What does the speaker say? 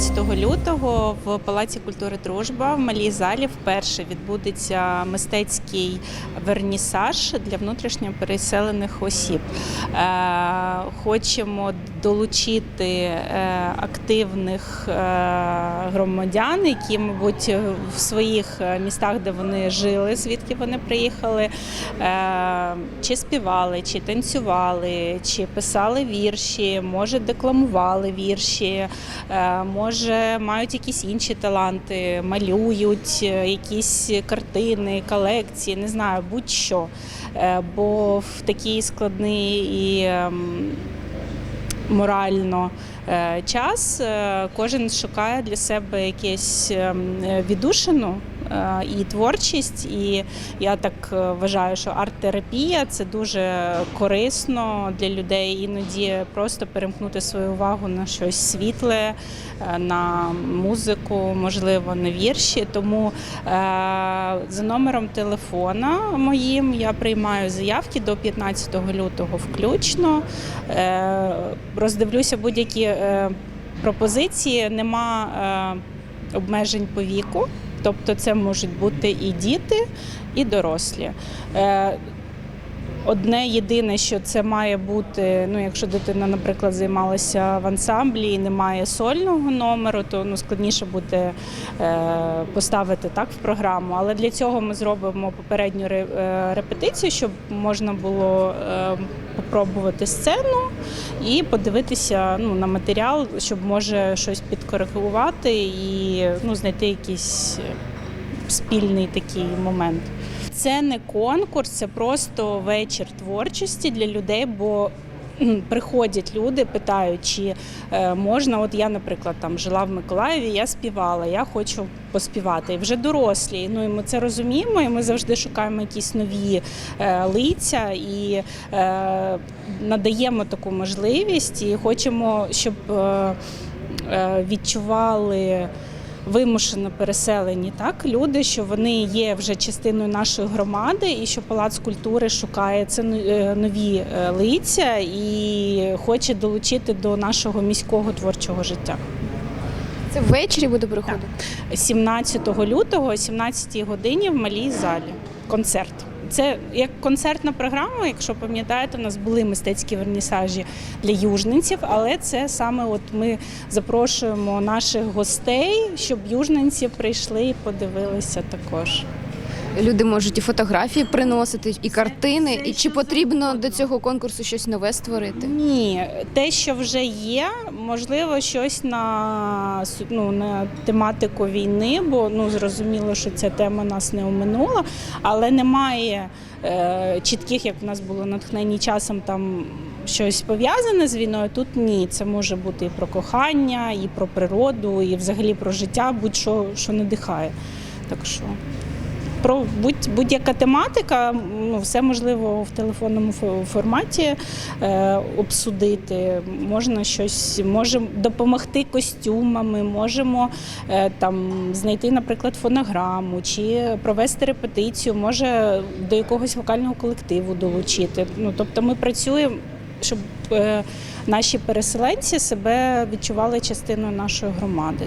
17 лютого в Палаці культури Дружба в малій залі вперше відбудеться мистецький вернісаж для внутрішньо переселених осіб. Е, Хочемо долучити е, активних е, громадян, які, мабуть, в своїх містах, де вони жили, звідки вони приїхали, чи співали, чи танцювали, чи писали вірші, може декламували вірші, е, може мають якісь інші таланти, малюють е, якісь картини, колекції, не знаю, будь-що. Е, Бо в такий складний і ем, морально е, час кожен шукає для себе якесь ем, віддушину. Е, І творчість, і я так е, вважаю, що арт-терапія це дуже корисно для людей. Іноді просто перемкнути свою увагу на щось світле, е, на музику, можливо, на вірші. Тому за номером телефона моїм я приймаю заявки до 15 лютого включно. Роздивлюся будь-які пропозиції. Нема обмежень по віку. Тобто це можуть бути і діти, і дорослі. Одне єдине, що це має бути, ну якщо дитина, наприклад, займалася в ансамблі і немає сольного номеру, то ну складніше буде е, поставити так в програму. Але для цього ми зробимо попередню ре- е, репетицію, щоб можна було е, попробувати сцену і подивитися ну, на матеріал, щоб може щось підкоригувати і ну, знайти якийсь е, спільний такий момент. Це не конкурс, це просто вечір творчості для людей, бо приходять люди, питають, чи е, можна. От я, наприклад, там жила в Миколаєві, я співала, я хочу поспівати. І вже дорослі. Ну і ми це розуміємо, і ми завжди шукаємо якісь нові е, лиця і е, надаємо таку можливість, і хочемо, щоб відчували вимушено переселені так люди, що вони є вже частиною нашої громади, і що палац культури шукає це е, нові е, лиця і хоче долучити до нашого міського творчого життя. Це ввечері буде проходити? 17 лютого, о 17 годині в малій залі. Концерт. Це як концертна програма. Якщо пам'ятаєте, у нас були мистецькі вернісажі для южненців, але це саме от ми запрошуємо наших гостей, щоб южненці прийшли і подивилися також. Люди можуть і фотографії приносити, і картини. І чи потрібно до цього конкурсу щось нове створити? Ні, те, що вже є, можливо, щось на ну, на тематику війни, бо ну зрозуміло, що ця тема нас не оминула, але немає е, чітких, як в нас було натхнені часом там. Щось пов'язане з війною тут ні. Це може бути і про кохання, і про природу, і взагалі про життя, будь-що що надихає. Так що про будь, будь-яка тематика, ну все можливо в телефонному фо- форматі е, обсудити. Можна щось, можемо допомогти костюмами, можемо е, там знайти, наприклад, фонограму чи провести репетицію, може до якогось вокального колективу долучити. Ну тобто ми працюємо, щоб е, наші переселенці себе відчували частиною нашої громади.